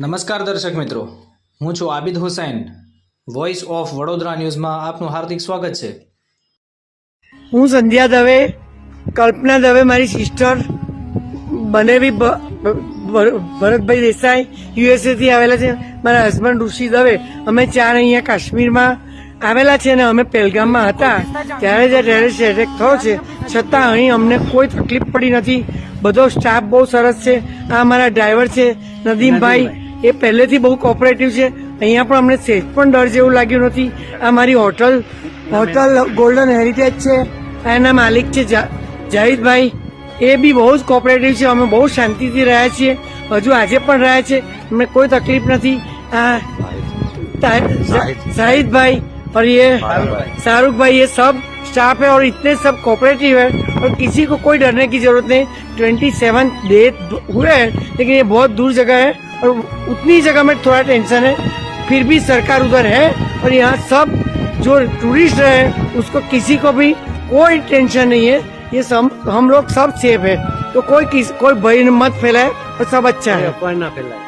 નમસ્કાર દર્શક મિત્રો. હું છું આબિદ હુસૈન. વોઇસ ઓફ વડોદરા ન્યૂઝમાં આપનું હાર્દિક સ્વાગત છે. હું સંધ્યા દવે, કલ્પના દવે, મારી સિસ્ટર બનેવી ભરતભાઈ દેસાઈ યુએસએથી આવેલા છે. મારા હસબન્ડ ઋષિ દવે, અમે ચાર અહીંયા કાશ્મીરમાં આવેલા છે અને અમે પહેલગામમાં હતા. ત્યારે જે ટેરેસ એટેક થયો છે. છતાં અહીં અમને કોઈ તકલીફ પડી નથી. બધો સ્ટાફ બહુ સરસ છે આ અમારા ડ્રાઈવર છે નદીમભાઈ એ પહેલેથી બહુ કોઓપરેટિવ છે અહીંયા પણ અમને સેજ પણ ડર જેવું લાગ્યું નથી આ મારી હોટલ હોટલ ગોલ્ડન હેરિટેજ છે એના માલિક છે જા- જાહિદભાઈ એ બી બહુ જ કોઓપરેટિવ છે અમે બહુ શાંતિથી રહ્યા છીએ હજુ આજે પણ રહ્યા છે અમને કોઈ તકલીફ નથી આ ता- जाहिद भाई और ये शाहरुख भाई ये सब स्टाफ है और इतने सब कोऑपरेटिव है और किसी को कोई डरने की ज़रूरत नहीं। ट्वेंटी सेवन डेथ हुए हैं लेकिन ये बहुत दूर जगह है और उतनी जगह में थोड़ा टेंशन है। फिर भी सरकार उधर है और यहाँ सब जो टूरिस्ट है उसको किसी को भी कोई टेंशन नहीं है। ये सब हम लोग सब सेफ़ है। तो कोई किस, कोई भय मत फैलाए और सब अच्छा है। अफवाह ना फैलाए।